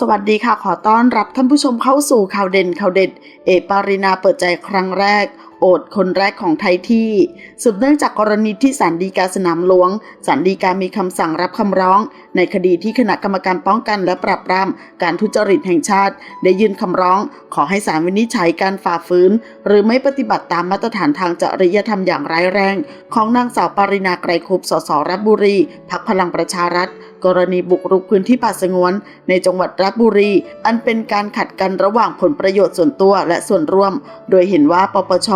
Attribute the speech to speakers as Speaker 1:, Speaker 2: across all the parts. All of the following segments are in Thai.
Speaker 1: สวัสดีค่ะ ขอต้อนรับท่านผู้ชมเข้าสู่ข่าวเด่นข่าวเด็ด เอปารินาเปิดใจครั้งแรก โอดคนแรกของไทยที่สืบเนื่องจากกรณีที่ศาลฎีกาสนามหลวงศาลฎีกามีคำสั่งรับคำร้อง ในคดีที่คณะกรรมการป้องกันและปราบปรามการทุจริตแห่งชาติ ได้ยื่นคำร้อง ขอให้ศาลวินิจฉัยการฝ่าฝืน หรือไม่ปฏิบัติตามมาตรฐานทางจริยธรรมอย่างร้ายแรง ของนางสาวปารินาไกรคุปสสรับบุรีพักพลังประชารัฐ กรณีบุกรุกพื้นที่ป่าสงวน ในจังหวัดราชบุรี อันเป็นการขัดกันระหว่างผลประโยชน์ส่วนตัวและส่วนร่วม โดยเห็นว่าปปช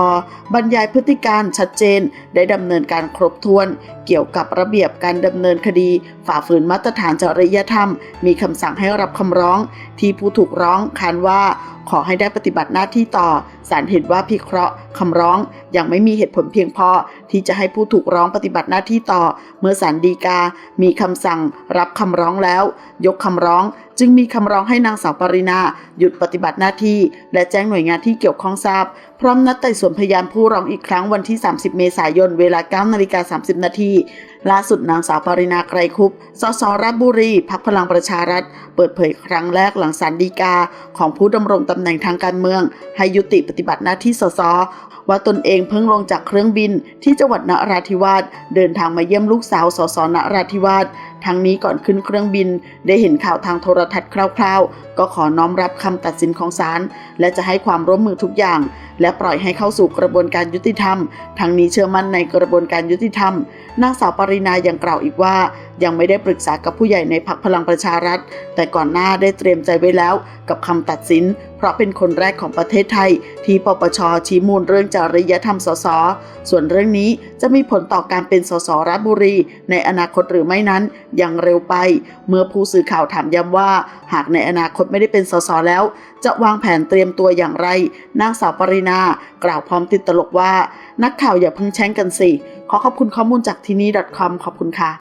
Speaker 1: บรรยายพฤติการชัดเจน ได้ดำเนินการครบถ้วน เกี่ยวกับระเบียบการดำเนินคดี ฝ่าฝืนมาตรฐานจริยธรรม มีคำสั่งให้รับคำร้อง ที่ผู้ถูกร้องคานว่าขอให้ได้ปฏิบัติหน้าที่ต่อ ศาลเห็นว่าพิเคราะห์คำร้องยังไม่มีเหตุผลเพียงพอที่จะให้ผู้ถูกร้องปฏิบัติหน้าที่ต่อ เมื่อศาลฎีกา มีคำสั่งรับคำร้องแล้ว ยกคำร้อง จึงมีคำร้องให้นางสาวปรินาหยุดปฏิบัติหน้าที่ และแจ้งหน่วยงานที่เกี่ยวข้องทราบ พร้อมนัดไต่สวนพยานผู้ร้องอีกครั้งวันที่ 30 เมษายน เวลา9นาฬิกา30 นาทีล่าสุดนางสาวปรินาไกรคุปสสราชบุรีพักพลังประชารัฐ เปิดเผยครั้งแรกหลังศาลฎีกา ของผู้ดำรงตำแหน่งทางการเมือง ให้ยุติปฏิบัติหน้าที่สสว่าตนเองเพิ่งลงจากเครื่องบินที่จังหวัดนราธิวาสเดินทางมาเยี่ยมลูกสาวสสนราธิวาส ทั้งนี้ก่อนขึ้นเครื่องบิน ได้เห็นข่าวทางโทรทัศน์คร่าวๆ ก็ขอน้อมรับคำตัดสินของศาลและจะให้ความร่วมมือทุกอย่าง และปล่อยให้เข้าสู่กระบวนการยุติธรรม ทั้งนี้เชื่อมั่นในกระบวนการยุติธรรมนางสาวปรินายังกล่าวอีกว่า ยังไม่ได้ปรึกษากับผู้ใหญ่ในพักพลังประชารัฐ แต่ก่อนหน้าได้เตรียมใจไว้แล้วกับคำตัดสิน เพราะเป็นคนแรกของประเทศไทย ที่ปปชชี้มูลเรื่องจริยธรรมสสส่วนเรื่องนี้จะมีผลต่อการเป็นสสราชบุรี ในอนาคตหรือไม่นั้นยังเร็วไป เมื่อผู้สื่อข่าวถามย้ำว่า หากในอนาคตไม่ได้เป็นสสแล้ว จะวางแผนเตรียมตัวอย่างไร นางสาวปรินากล่าวพร้อมติดตลกว่า นักข่าวอย่าเพิ่งแช่งกันสิ ขอขอบคุณข้อมูลจากที่นี่ .com ขอบคุณค่ะ